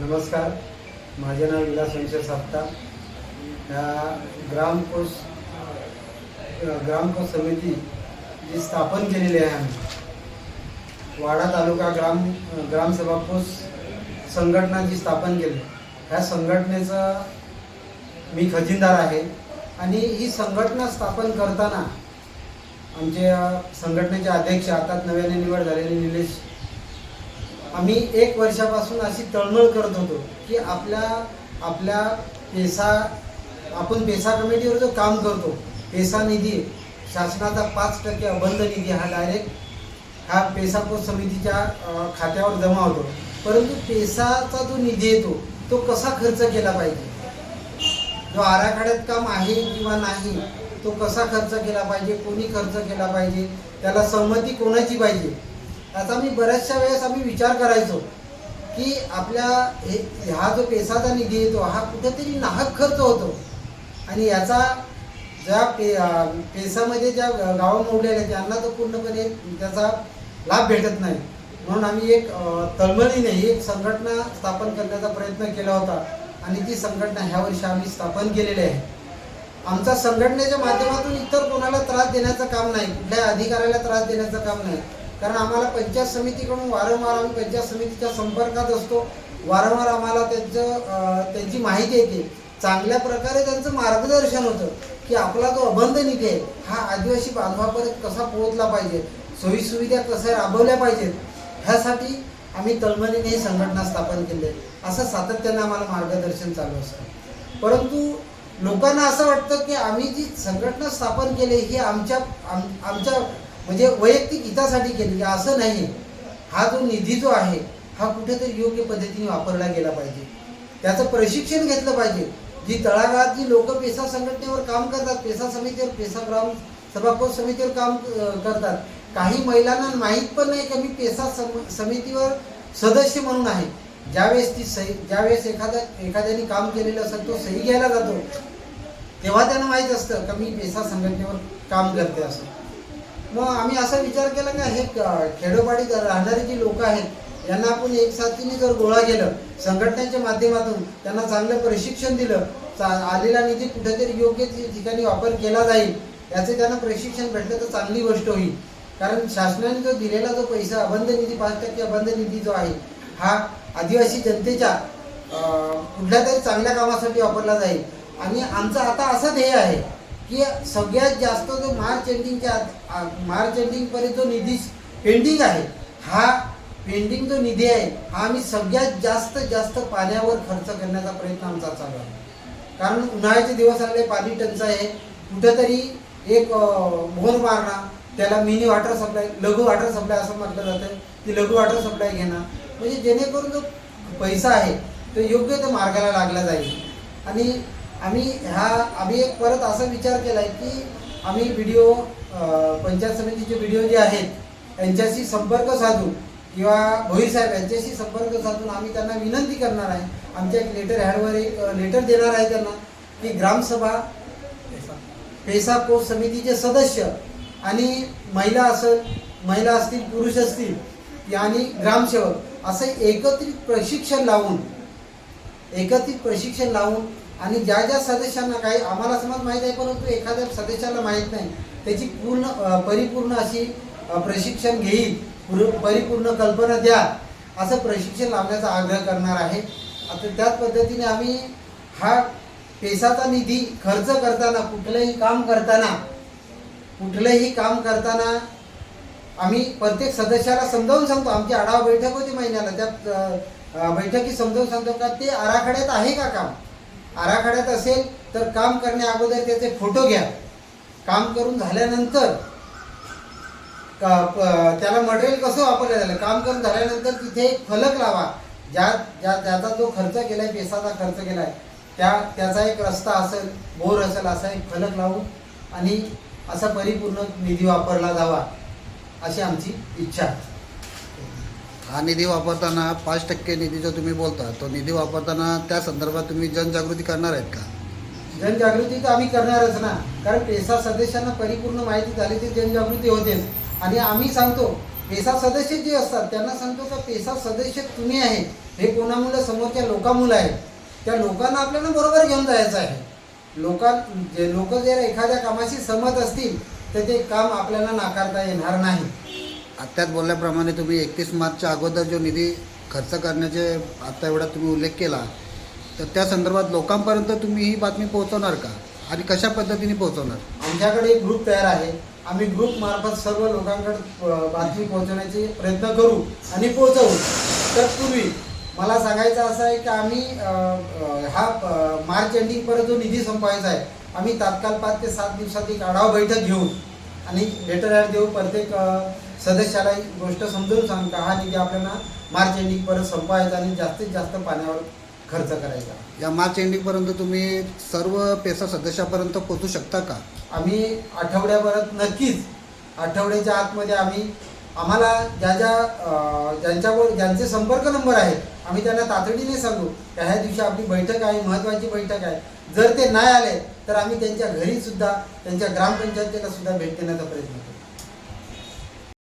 नमस्कार. माझे नाव विलास वंशर साप्ता. या ग्रामकोश ग्रामकोश समिती जी स्थापन केलेली आहे आम्ही. वाडा तालुका ग्राम ग्रामसभा कोश संघटना जी स्थापन केली ह्या संघटनेचं मी खजिनदार आहे आणि ही संघटना स्थापन करताना आमचे संघटनेचे अध्यक्ष आता नव्याने निवड झालेले निलेश आम्ही एक वर्षापासून अशी तळमळ करत होतो की आपल्या आपल्या पेसा आपण पेसा कमिटीवर जो काम करतो पेसा निधी शासनाचा पाच टक्के अबंध निधी हा डायरेक्ट हा पेसा समितीच्या खात्यावर जमा होतो. परंतु पेसाचा जो निधी येतो तो कसा खर्च केला पाहिजे? जो आराखड्यात काम आहे किंवा नाही तो कसा खर्च केला पाहिजे? कोणी खर्च केला पाहिजे? त्याला संमती कोणाची पाहिजे? याचा मी बऱ्याचशा वेळेस आम्ही विचार करायचो की आपल्या हे हा जो पेसाचा निधी येतो हा कुठेतरी नाहक खर्च होतो. आणि याचा ज्या पे पेसामध्ये ज्या गावं मोडलेल्या आहेत त्यांना तो पूर्णपणे त्याचा लाभ भेटत नाही. म्हणून आम्ही एक तळमळीने एक संघटना स्थापन करण्याचा प्रयत्न केला होता. आणि ती संघटना ह्या वर्षी आम्ही स्थापन केलेली आहे. आमचा संघटनेच्या माध्यमातून इतर कोणाला त्रास देण्याचं काम नाही. कुठल्या अधिकाऱ्याला त्रास देण्याचं काम नाही. कारण आम्हाला पंचायत समितीकडून वारंवार आम्ही पंचायत समितीच्या संपर्कात असतो. वारंवार आम्हाला त्यांचं त्यांची माहिती येते. चांगल्या प्रकारे त्यांचं मार्गदर्शन होतं की आपला जो अबंध निधी आहे हा आदिवासी बांधवापर्यंत कसा पोहोचला पाहिजे? सोयीसुविधा कशा राबवल्या पाहिजेत? ह्यासाठी आम्ही तळमळीने ही संघटना स्थापन केली आहे. असं सातत्यानं आम्हाला मार्गदर्शन चालू असतं. परंतु लोकांना असं वाटतं की आम्ही जी संघटना स्थापन केली ही आमच्या आम, आमच्या म्हणजे वैयक्तिक हितासाठी केली असं नाही हा जो निधी जो आहे हा कुठेतरी योग्य पद्धतीने वापरला गेला पाहिजे. त्याचं प्रशिक्षण घेतलं पाहिजे. जी तळागाळात जी लोक पेसा संघटनेवर काम करतात पेसा समितीवर पेसा ग्राम सभाकोष समितीवर काम करतात. काही महिलांना माहीत पण नाही की मी पेसा सम समितीवर सदस्य म्हणून आहे. ज्यावेळेस ती सही ज्यावेळेस एखाद्या एखाद्याने काम केलेलं असेल तो सही घ्यायला जातो. तेव्हा त्यांना माहीत असतं का मी पेसा संघटनेवर काम करते असं. मग आम्ही असा विचार केला का हे खेडोपाडी राहणारी जी लोक आहेत यांना आपण एक साथीने जर गोळा केलं संघटनेच्या माध्यमातून त्यांना चांगलं प्रशिक्षण दिलं चा- आलेला निधी कुठेतरी योग्य ठिकाणी वापर केला जाईल याचे त्यांना प्रशिक्षण भेटलं तर चांगली गोष्ट होईल. कारण शासनाने जो दिलेला जो पैसा अबंध निधी पाच टक्के अबंध निधी जो आहे हा आदिवासी जनतेच्या कुठल्या तरी चांगल्या कामासाठी वापरला जाईल. आणि आमचं आता असं ध्येय आहे की सगळ्यात जास्त जो मार्च एंडिंगच्या आत- मार्च एंडिंगपर्यंत जो निधी पेंडिंग आहे. हा पेंडिंग जो निधी आहे. हा आम्ही सगळ्यात जास्त जास्त पाण्यावर खर्च करण्याचा प्रयत्न आमचा चालू आहे. कारण उन्हाळ्याचे दिवस आले पाणी टंचाई आहे. कुठेतरी एक अं, मोहर मारणं त्याला मिनी वॉटर सप्लाय लघु वॉटर सप्लाय असं म्हटलं जातं. ती लघु वॉटर सप्लाय घेणं. म्हणजे जेणेकरून जो पैसा आहे तो योग्य त्या मार्गाला लागला जाईल. आणि आम्ही ह्या आम्ही एक परत असा विचार केला आहे की आम्ही व्हिडिओ पंचायत समितीचे व्हिडिओ जे आहेत यांच्याशी संपर्क साधून किंवा भोईसाहेब यांच्याशी संपर्क साधून आम्ही त्यांना विनंती करणार आहे. आमच्या एक लेटर हॅडवर एक लेटर देणार आहे त्यांना की ग्रामसभा पेसा कोष समितीचे सदस्य आणि महिला असेल महिला असतील पुरुष असतील आणि ग्रामसेवक असं एकत्रित प्रशिक्षण लावून एकत्रित प्रशिक्षण लावून आणि ज्या ज्या सदस्यांना काही आम्हाला समज माहीत आहे परंतु एखाद्या सदस्याला माहीत नाही त्याची पूर्ण परिपूर्ण अशी प्रशिक्षण घेईल परिपूर्ण कल्पना द्या असं प्रशिक्षण लावण्याचा आग्रह करणार आहे. आता त्याच पद्धतीने आम्ही हा पेसाचा निधी खर्च करताना कुठलंही काम करताना कुठलंही काम करताना आम्ही प्रत्येक सदस्याला समजावून सांगतो. आमची आढावा बैठक होती महिन्याला त्या बैठकी बैठकीत समजावून सांगतो का ते आराखड्यात आहे का काम? आराखड्यात असेल तर काम करण्या अगोदर त्याचे फोटो घ्या. काम करून झाल्यानंतर का- प- त्याला मटेरियल कसं वापरलं झालं काम करून झाल्यानंतर तिथे एक फलक लावा. ज्या ज्या ज्याचा जो खर्च केलाय पेसाचा खर्च केलाय त्या त्याचा एक रस्ता असेल बोर असेल असा एक फलक लावून आणि असा परिपूर्ण निधी वापरला जावा अशी आमची इच्छा आहे. हा निधी वापरताना पाच टक्के निधी जो तुम्ही बोलता. तो निधी वापरताना त्या संदर्भात तुम्ही जनजागृती करणार आहेत का? जनजागृती तर आम्ही करणारच ना. कारण पेसा सदस्यांना परिपूर्ण माहिती झाली ती जनजागृती होते. आणि आम्ही सांगतो पेसा सदस्य जे असतात त्यांना सांगतो का पेसा सदस्य तुम्ही आहे. हे कोणामुळे? समोरच्या लोकांमुळे आहे. त्या लोकांना आपल्याला बरोबर घेऊन जायचं आहे. लोकां जे लोक जर एखाद्या कामाशी सहमत असतील तर ते काम आपल्याला नाकारता येणार नाही. आत्ताच बोलल्याप्रमाणे तुम्ही एकतीस मार्चच्या अगोदर जो निधी खर्च करण्याचे आत्ता एवढा तुम्ही उल्लेख केला तर त्या संदर्भात लोकांपर्यंत तुम्ही ही बातमी पोहोचवणार का? आणि कशा पद्धतीने पोहोचवणार? आमच्याकडे एक ग्रुप तयार आहे. आम्ही ग्रुप मार्फत सर्व लोकांकडे बातमी पोहोचवण्याचे प्रयत्न करू आणि पोहोचवू. तत्पूर्वी मला सांगायचं असं आहे की आम्ही हा मार्च एंडिंगपर्यंत जो निधी संपवायचा आहे आम्ही तात्काळ पाच ते सात दिवसात एक आढावा बैठक घेऊन आणि लेटर ॲड देऊ प्रत्येक सदस्याला ही गोष्ट समजून सांग का हा निधी आपल्याला मार्च एंडिंगपर्यंत संपवायचा आणि जास्तीत जास्त पाण्यावर खर्च करायचा. या मार्च एंडिंगपर्यंत तुम्ही सर्व पेसा सदस्यापर्यंत पोहोचू शकता का? आम्ही आठवड्याभरात नक्कीच आठवड्याच्या आतमध्ये आम्ही आम्हाला ज्या ज्या अं, ज्यांच्यावर ज्यांचे संपर्क नंबर आहेत आम्ही त्यांना तातडीने सांगू का ह्या दिवशी आपली बैठक आहे महत्त्वाची बैठक आहे. जर ते नाही आले तर आम्ही त्यांच्या घरी सुद्धा त्यांच्या ग्रामपंचायतीला सुद्धा भेट देण्याचा प्रयत्न